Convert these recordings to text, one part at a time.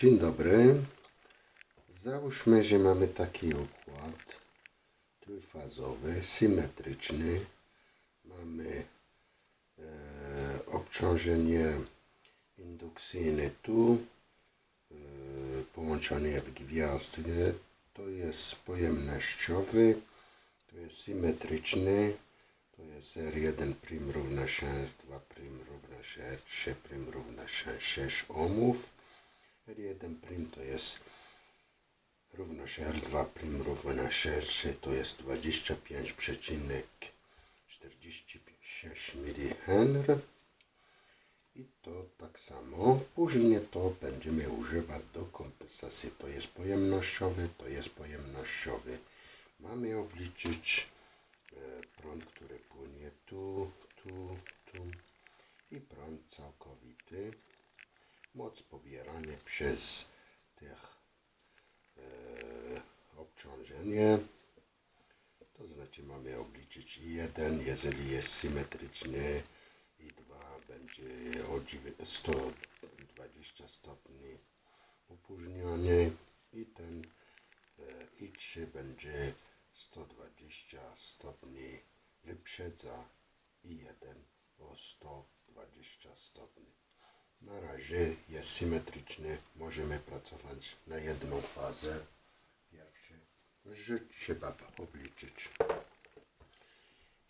Dzień dobry. Załóżmy, że mamy taki układ trójfazowy, symetryczny. Mamy e, obciążenie indukcyjne tu, e, połączenie w gwiazdkę, to jest pojemnościowy, to jest symetryczny, to jest R1 prim równa się R2 prim równa się R3 prim równa się 6 ohmów. R1 prim to jest równość R2 prim równa się R3 to jest 25,46 mH. I to tak samo. Później to będziemy używać do kompensacji. To jest pojemnościowy, to jest pojemnościowy. Mamy obliczyć e, prąd, który płynie tu, tu, tu i prąd całkowity. Moc pobierania przez tych e, obciążenie. To znaczy mamy obliczyć i jeden, jeżeli jest symetryczny i dwa będzie o dziewię- 120 stopni opóźniony i ten e, i 3 będzie 120 stopni wyprzedza i jeden o 120 stopni. Na razie jest symetryczny, możemy pracować na jedną fazę. Pierwszy, że trzeba obliczyć.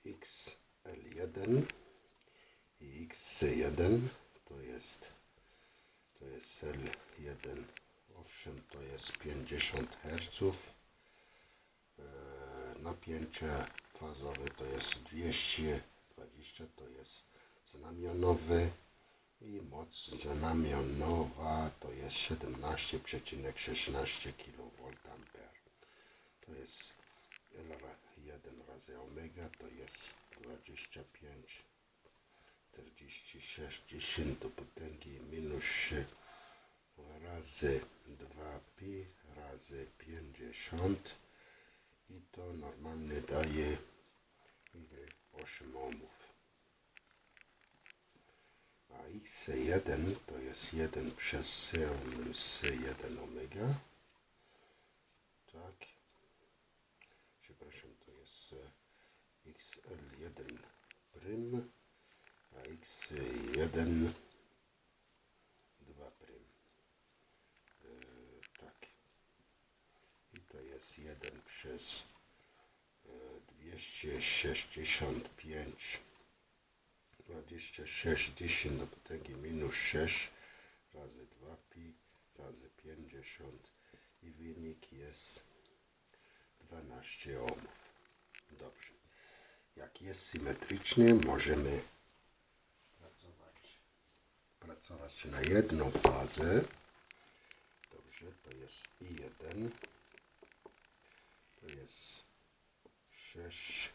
XL1 i XC1 to jest to jest L1 owszem to jest 50 Hz e, napięcie fazowe to jest 220 to jest znamionowy i moc znamionowa to jest 17,16 kV to jest L1 razy omega to jest 25 46 10 do potęgi minus 3 razy 2pi razy 50 i to normalnie daje ile? 8 ohmów. A x1 to jest 1 przez sinus 1 omega. Tak. Przepraszam, to jest e, xl1 prym, a x1 2 prym. E, tak. I to jest 1 przez e, 265 26 10 do potęgi minus 6 razy 2 pi razy 50 i wynik jest 12 ohmów. Dobrze. Jak jest symetryczny, możemy pracować, pracować na jedną fazę. Dobrze, to jest I1. To jest 6.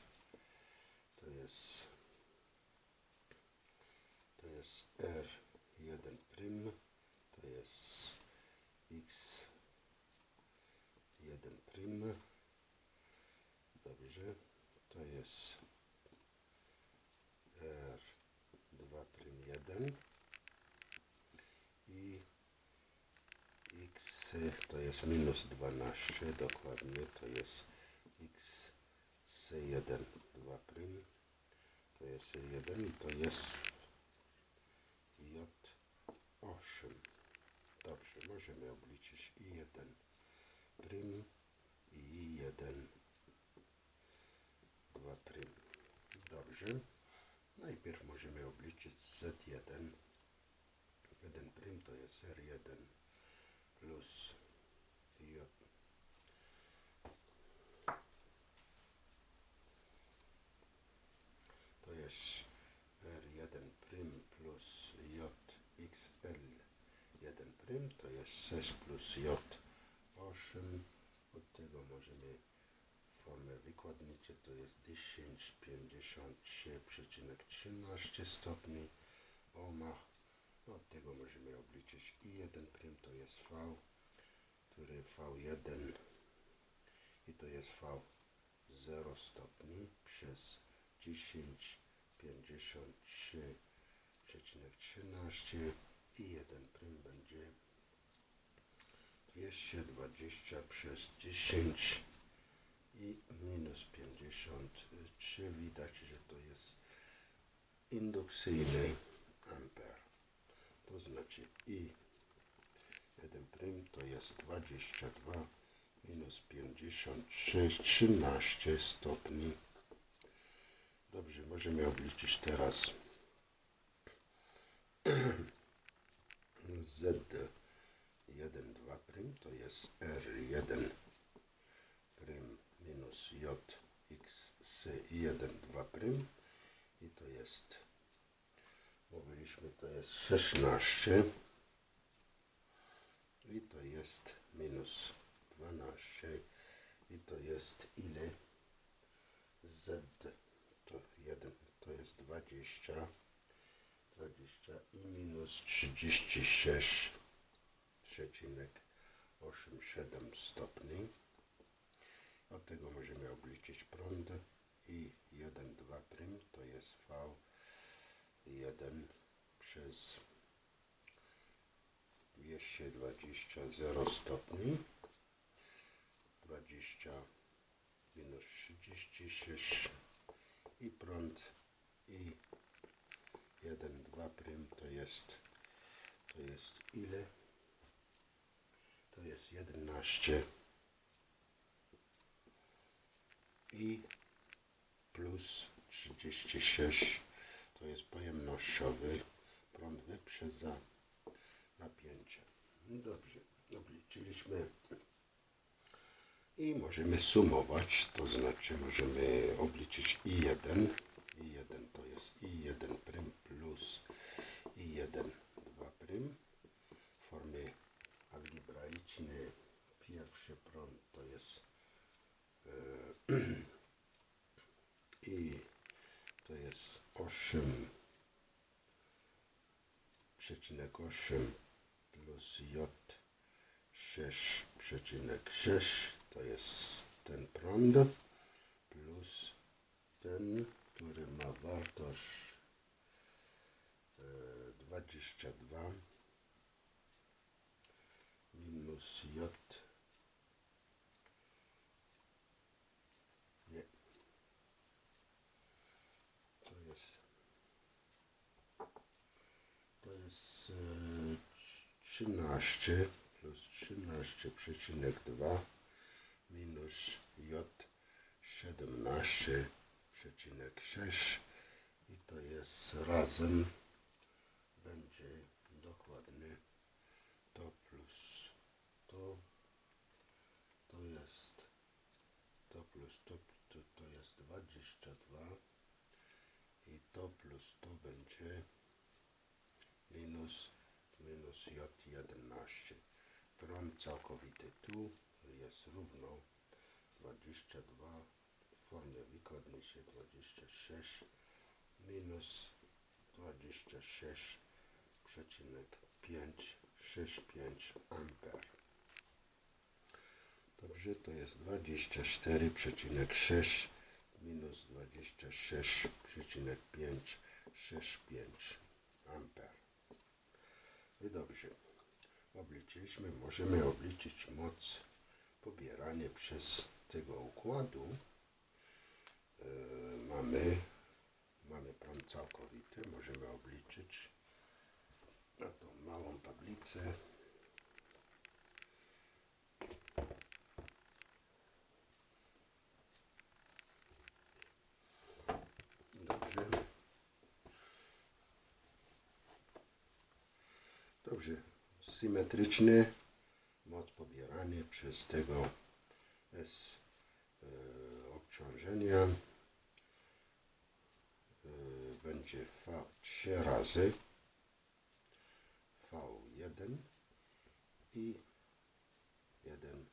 To jest to jest R1 prym, to jest X1 prym, dobrze, to jest R2 prym 1 i X to jest minus 12, dokładnie, to jest XC1 2 prym, to jest 1 i to jest J8. Dobrze, możemy obliczyć I1 prym i I1 2 prym. Dobrze. Najpierw możemy obliczyć Z1. 1 prym to jest R1 plus J. To jest R1 prym plus JXL 1 prym to jest 6 plus J. 8 od tego możemy formę wykładnicze to jest 1053,13 stopni. Ohma no, od tego możemy obliczyć i 1 prym to jest V który V1 i to jest V 0 stopni przez 10 53,13 i 1 prym będzie 220 przez 10 i minus 53 widać, że to jest indukcyjny amper. To znaczy i 1 prym to jest 22 minus 53, 13 stopni. Dobrze, możemy obliczyć teraz Z 1, 2 prym to jest R1 prym minus J x z 1, 2 prym. I to jest mówiliśmy to jest 16 i to jest minus 12 i to jest ile? Z to 1 to jest 20 20 i minus 36 przecinek 87 stopni. Od tego możemy obliczyć prąd i 1, 2 prym to jest V1 przez 220 0 stopni 20 minus 36 i prąd i 1, 2 prym to jest to jest ile? To jest 11 i plus 36 to jest pojemnościowy prąd wyprzedza napięcie. Dobrze, obliczyliśmy. I możemy sumować, to znaczy możemy obliczyć i1, i1 to jest i1 prym plus i1 2 prym w formie algebraicznej pierwszy prąd to jest e, i to jest 8 przecinek 8 plus J 6,6 to jest ten prąd plus ten, który ma wartość e, 22 minus J to jest e, 13 plus 13,2 minus J 17,6 i to jest razem będzie dokładnie to plus to to jest to plus to, to, to jest 22 i to plus to będzie minus minus J11. Prąd całkowity tu jest równo 22 w formie wykładni się 26 minus 26,565 amper. Dobrze, to jest 24,6 minus 26,565 amper. I dobrze. Obliczyliśmy, możemy obliczyć moc pobieranie przez tego układu. E, mamy, mamy prąd całkowity, możemy obliczyć na tą małą tablicę. Dobrze. Dobrze, symetryczny moc pobieranie przez tego S e, obciążenia e, będzie V 3 razy V1 i 1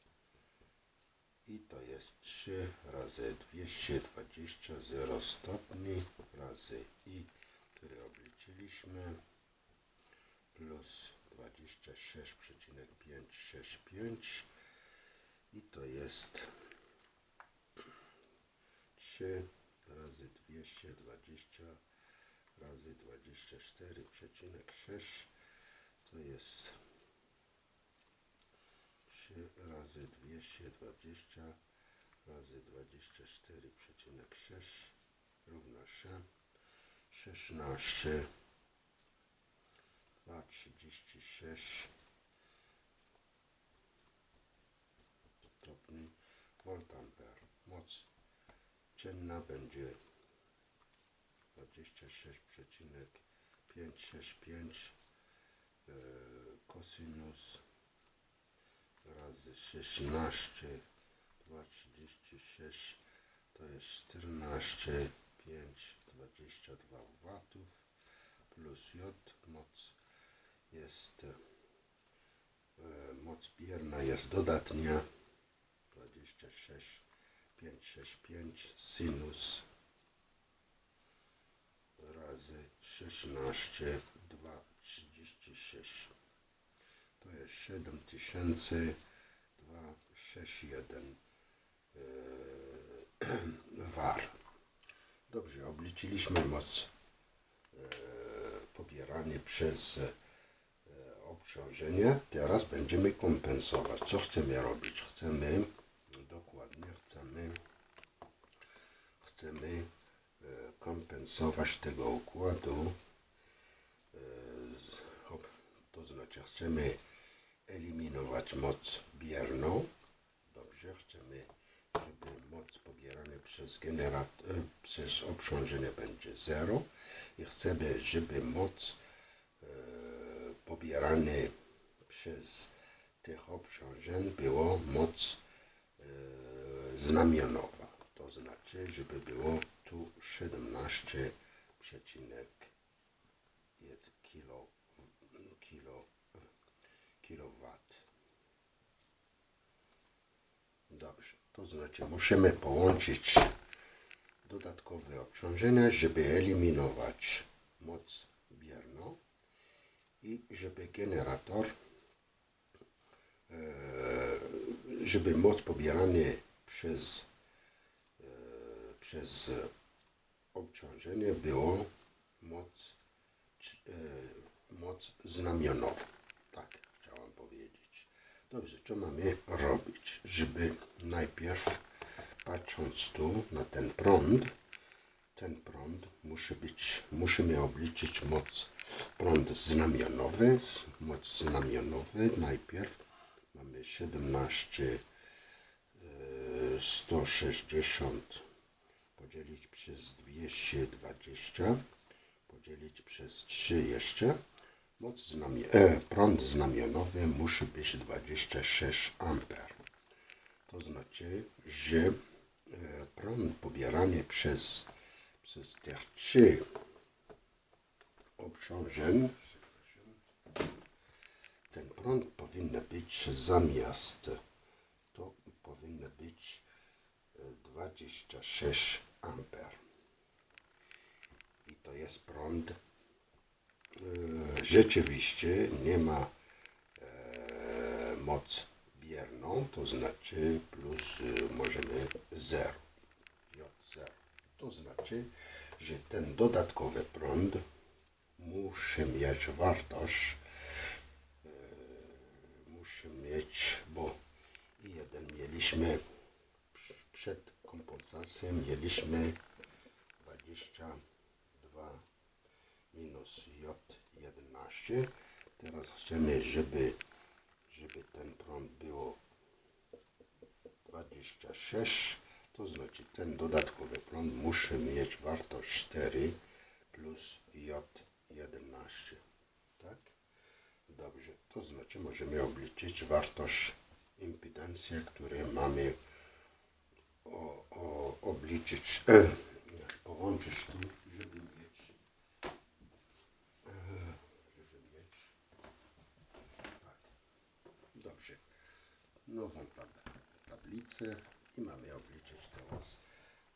i to jest 3 razy 220 0 stopni razy i, który obliczyliśmy plus 26,565 i to jest 3 razy 220 razy 24,6 to jest razy 220 razy 24,6 równa się 16 2,36 stopni voltamper. Moc dzienna będzie. 26,565 e, kosinus razy 16 2,36 to jest 14 5 22 watów. Plus J moc jest e, moc bierna jest dodatnia. 26 565 sinus. Razy 16 236 to jest 7261 e, war. Dobrze, obliczyliśmy moc e, pobieranie przez e, obciążenie. Teraz będziemy kompensować. Co chcemy robić? Chcemy, dokładnie chcemy, chcemy e, kompensować tego układu. e, To znaczy chcemy eliminować moc bierną. Dobrze, chcemy, żeby moc pobierana przez generat, e, przez obciążenie będzie 0 i chcemy, żeby moc pobierane przez tych obciążeń było moc e, znamionowa. To znaczy, żeby było tu 17,1 kilo, kilo, kilowat. Dobrze, to znaczy musimy połączyć dodatkowe obciążenia, żeby eliminować moc i żeby generator, e, żeby moc pobierana przez, e, przez obciążenie było moc, e, moc znamionowa. Tak chciałam powiedzieć. Dobrze, co mamy robić? Żeby najpierw patrząc tu na ten prąd, ten prąd musi być, musimy obliczyć moc, prąd znamionowy, moc znamionowy. Najpierw mamy 17 e, 160 podzielić przez 220 podzielić przez 3 jeszcze. Moc znamie, e, prąd znamionowy musi być 26 amper. To znaczy, że e, prąd pobierany przez, przez te trzy obciążeń, ten prąd powinien być zamiast, to powinno być e, 26 amper. I to jest prąd, e, rzeczywiście nie ma e, moc bierną, to znaczy plus możemy 0. J0. To znaczy, że ten dodatkowy prąd musi mieć wartość, e, musi mieć, bo jeden mieliśmy przed kompensacją mieliśmy 22 minus J11. Teraz chcemy, żeby, żeby ten prąd było 26, to znaczy ten dodatkowy prąd musi mieć wartość 4 plus J11. Tak? Dobrze, to znaczy możemy obliczyć wartość impedancji, które mamy o, o, obliczyć, e, połączyć tu, żeby mieć, e, żeby mieć, tak, dobrze, nową tab- tablicę i mamy obliczyć teraz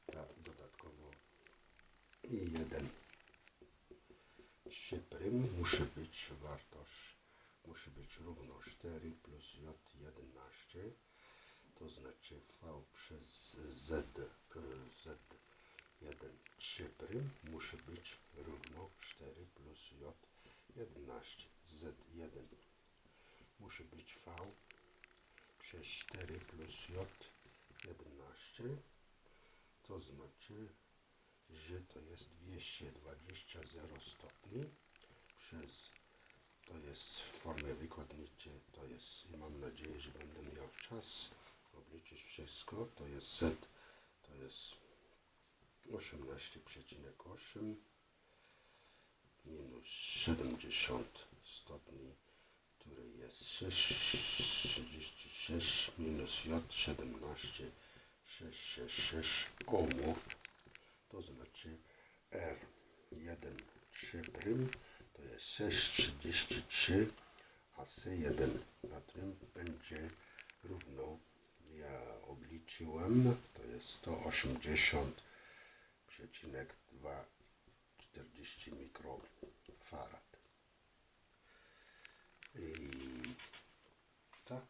ta dodatkowo i jeden 3 prym. Musi być wartość, musi być równo 4 plus J11, to znaczy V przez Z, e, Z1 3 prym. Musi być równo 4 plus J11. Z1 musi być V 4 plus J 11. To znaczy, że to jest 220 0 stopni przez to jest w formie wykładniczej, to jest i mam nadzieję, że będę miał czas obliczyć wszystko. To jest Z, to jest 18,8 minus 70 stopni, który jest 6,36 minus J 17, 666 ohmów, to znaczy R1 3 prym to jest 6,33, a C1 na tym będzie równo, ja obliczyłem, to jest 180,240 mikrofarad. I tak,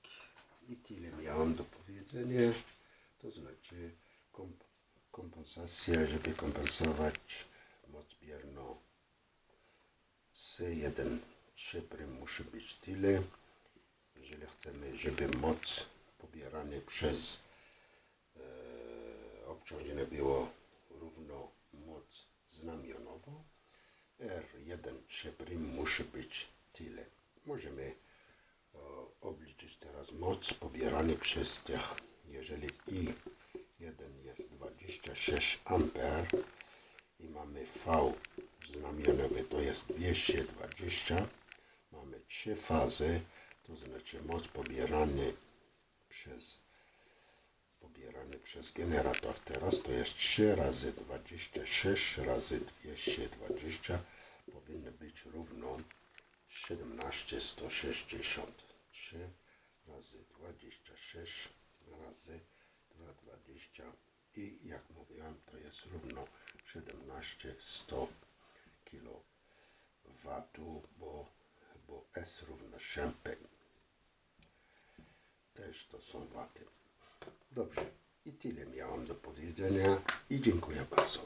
i tyle miałem do powiedzenia. To znaczy komp kompensacja, żeby kompensować moc bierną C1 3 prym musi być tyle. Jeżeli chcemy, żeby moc pobierana przez e, obciążenie było równo moc znamionową, R1 3 prym musi być tyle. Możemy e, obliczyć teraz moc pobierany przez tych, jeżeli I1 jest 26 ampere i mamy V znamionowy to jest 220, mamy trzy fazy, to znaczy moc pobierany przez pobierany przez generator. Teraz to jest 3 razy 26 razy 220 powinno być równo 17163 razy 26 razy 220 i jak mówiłem to jest równo 17100 kW, bo, bo S równa się P. Też to są waty. Dobrze, i tyle miałem do powiedzenia i dziękuję bardzo.